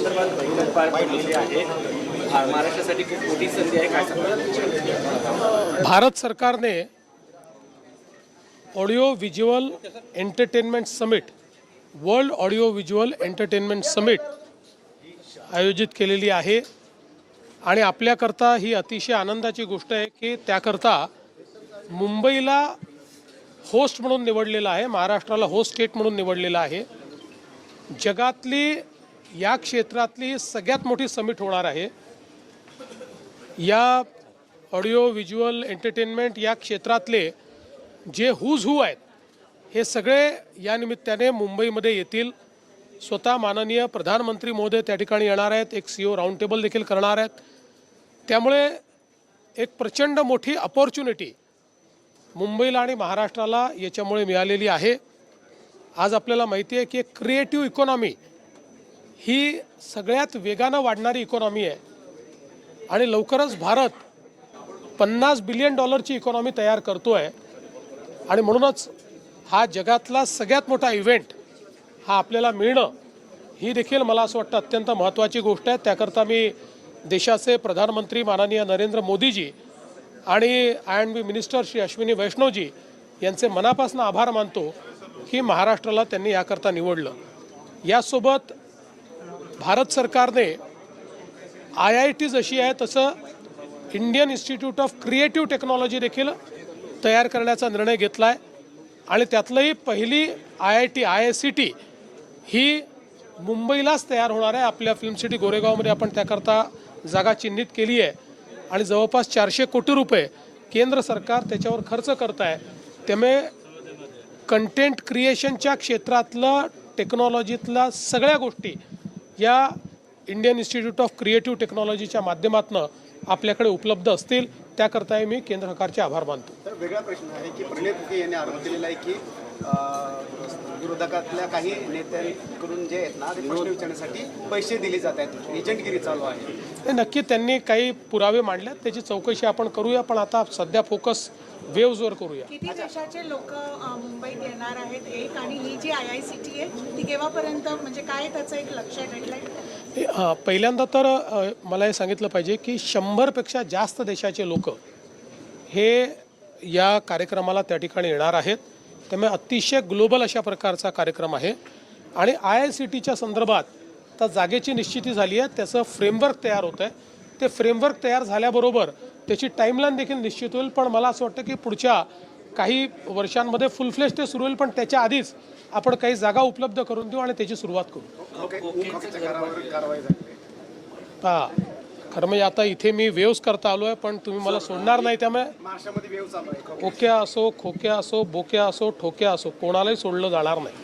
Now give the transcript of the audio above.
संदर्भात बैठक पार पडलेली आहे. महाराष्ट्रासाठी खूप मोठी संधी आहे काय भारत सरकारने audio visual entertainment summit world audio visual entertainment summit आयोजित केलेली आहे. आणि आपल्याकरता ही अतिशय आनंदाची गोष्ट आहे की त्याकरता मुंबईला होस्ट म्हणून निवडलेलं आहे महाराष्ट्राला होस्ट स्टेट म्हणून निवडलेलं आहे. जगातली या क्षेत्रातली सगळ्यात मोठी समिट होणार आहे. या ऑडिओ व्हिज्युअल एंटरटेनमेंट या क्षेत्रातले जे हुज हू आहेत हे सगळे या निमित्ताने मुंबईमध्ये येतील. स्वतः माननीय प्रधानमंत्री महोदय त्या ठिकाणी येणार आहेत. एक सी ओ राऊंड टेबल देखील करणार आहेत. त्यामुळे एक प्रचंड मोठी अपॉर्च्युनिटी मुंबईला आणि महाराष्ट्राला याच्यामुळे मिळालेली आहे. आज आपल्याला माहिती आहे की एक क्रिएटिव्ह इकॉनॉमी ही सगळ्यात वेगानं वाढणारी इकॉनॉमी आहे. आणि लवकरच भारत पन्नास बिलियन डॉलरची इकॉनॉमी तयार करतो आहे आणि म्हणूनच हा जगातला सगळ्यात मोठा इव्हेंट हा आपल्याला मिळणं ही देखील मला असं वाटतं अत्यंत महत्त्वाची गोष्ट आहे. त्याकरता मी देशाचे प्रधानमंत्री माननीय नरेंद्र मोदीजी आणि I and B minister Shri Ashwini Vaishnavji यांचे मनापासून आभार मानतो की महाराष्ट्राला त्यांनी याकरता निवडलं. यासोबत भारत सरकारने आय आय टी जशी आहे तसं Indian Institute of Creative Technology देखील तयार करण्याचा निर्णय घेतला आहे आणि त्यातलंही पहिली I I T I I C T ही मुंबईलाच तयार होणार आहे. आपल्या फिल्म सिटी गोरेगावमध्ये आपण त्याकरता जागा चिन्हित केली आहे. आणि जवळपास चारशे कोटी रुपये केंद्र सरकार त्याच्यावर खर्च करत आहे त्यामुळे कंटेंट क्रिएशनच्या क्षेत्रातलं टेक्नॉलॉजीतल्या सगळ्या गोष्टी या इंडियन इन्स्टिट्यूट ऑफ क्रिएटिव्ह टेक्नॉलॉजीच्या माध्यमातून आपल्याकडे उपलब्ध असतील त्याकरताही मी केंद्र सरकारचे आभार मानतो. वेगळा प्रश्न आहे की प्रणय फुके यांनी आरोप केलेला आहे की विरोधकातल्या काही नेत्यांकडून जे आहेत ना ते प्रश्न विचारण्यासाठी पैसे दिले जात आहेत. एजंटगिरी चालू आहे. हे नक्की त्यांनी काही पुरावे मांडले. त्याची चौकशी आपण करूया पण आता सध्या फोकस वेव्हजवर करूया. किती देशाचे लोक मुंबईत येणार आहेत एक आणि ही जी आय आय सी टी आहे ती केव्हापर्यंत म्हणजे काय त्याचं एक लक्ष डेडलाईन हे, पहिल्यांदा तर मला हे सांगितलं पाहिजे की शंभरपेक्षा जास्त देशाचे लोक हे या कार्यक्रमाला त्या ठिकाणी येणार आहेत. त्यामुळे अतिशय ग्लोबल अशा प्रकारचा कार्यक्रम आहे आणि आय आय सी टीच्या संदर्भात तर जागेची निश्चिती झाली आहे त्याचं फ्रेमवर्क तयार होतं आहे ते फ्रेमवर्क तयार झाल्याबरोबर त्याची टाईमलाईन देखील निश्चित होईल पण मला असं वाटतं की पुढच्या काही वर्षांमध्ये फुल फ्लेश ते सुरू होईल पण त्याच्या आधीच आपण काही जागा उपलब्ध करून देऊ आणि त्याची सुरुवात करू ओके ओकेच्या करारावर कारवाई झाली हा खरं म्हणजे आता इथे मी वेव्स करता आलो आहे पण तुम्ही मला सोडणार नाही त्यामुळे. ओक्या असो खोक्या असो बोक्या असो ठोक्या असो कोणालाही सोडलं जाणार नाही.